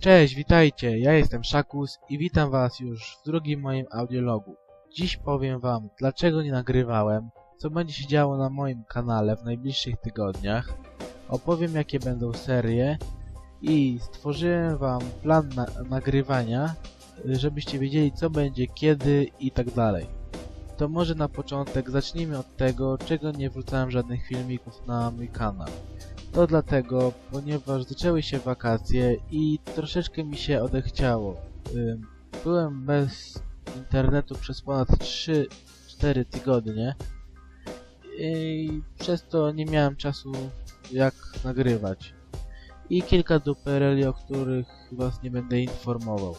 Cześć, witajcie, ja jestem Szakus i witam was już w drugim moim audiologu. Dziś powiem wam, dlaczego nie nagrywałem, co będzie się działo na moim kanale w najbliższych tygodniach, opowiem jakie będą serie i stworzyłem wam plan na nagrywania, żebyście wiedzieli co będzie, kiedy i tak dalej. To może na początek zacznijmy od tego, czego nie wrzucałem żadnych filmików na mój kanał. To dlatego, ponieważ zaczęły się wakacje i troszeczkę mi się odechciało. Byłem bez internetu przez ponad 3-4 tygodnie i przez to nie miałem czasu jak nagrywać. I kilka dupereli, o których was nie będę informował.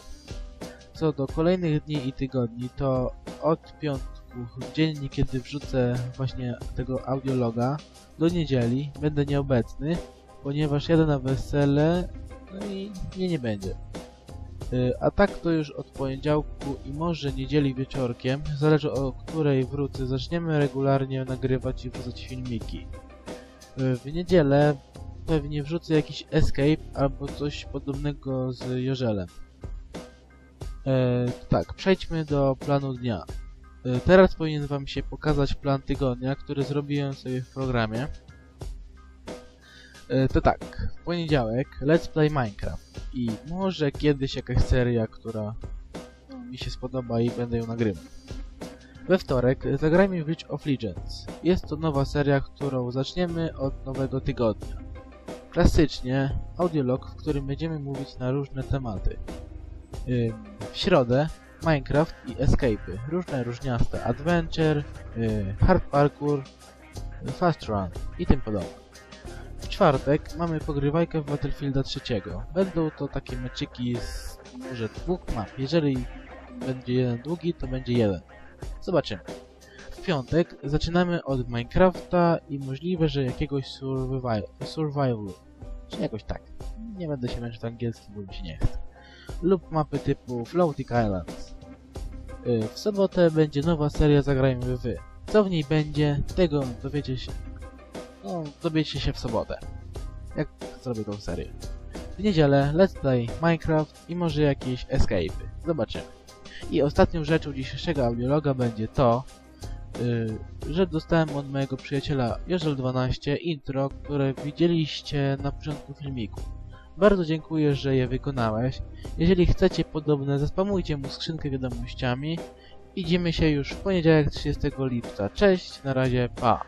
Co do kolejnych dni i tygodni, to od piątku, w dzień kiedy wrzucę właśnie tego audiologa, do niedzieli będę nieobecny, ponieważ jadę na wesele, no i mnie nie będzie. Y, A tak to już od poniedziałku i może niedzieli wieczorkiem, zależy o której wrócę, zaczniemy regularnie nagrywać i wrzucać filmiki. Y, W niedzielę pewnie wrzucę jakiś escape albo coś podobnego z Jorzelem. E, tak, przejdźmy do planu dnia. E, Teraz powinien wam się pokazać plan tygodnia, który zrobiłem sobie w programie. E, To tak, w poniedziałek Let's Play Minecraft i może kiedyś jakaś seria, która mi się spodoba i będę ją nagrywał. We wtorek zagrajmy w League of Legends. Jest to nowa seria, którą zaczniemy od nowego tygodnia. Klasycznie audiolog, w którym będziemy mówić na różne tematy. W środę Minecraft i Escape'y, różne różniaste adventure, y, hard parkour, y, fast run i tym podobne. W czwartek mamy pogrywajkę w Battlefielda trzeciego. Będą to takie meczyki z może dwóch map. Jeżeli będzie jeden długi, to będzie jeden. Zobaczymy. W piątek zaczynamy od Minecrafta i możliwe, że jakiegoś survival, survivalu. Czy jakoś tak. Nie będę się męczyć angielskim, bo mi się nie chce. Lub mapy typu Floating Islands. Y, W sobotę będzie nowa seria Zagrajmy Wy. Co w niej będzie, tego dowiecie się... No, dowiecie się w sobotę. Jak zrobię tą serię. W niedzielę Let's Play Minecraft i może jakieś escape'y. Zobaczymy. I ostatnią rzeczą dzisiejszego audiologa będzie to, y, że dostałem od mojego przyjaciela Jorzel12 intro, które widzieliście na początku filmiku. Bardzo dziękuję, że je wykonałeś. Jeżeli chcecie podobne, zaspamujcie mu skrzynkę wiadomościami. Widzimy się już w poniedziałek 30 lipca. Cześć, na razie, pa!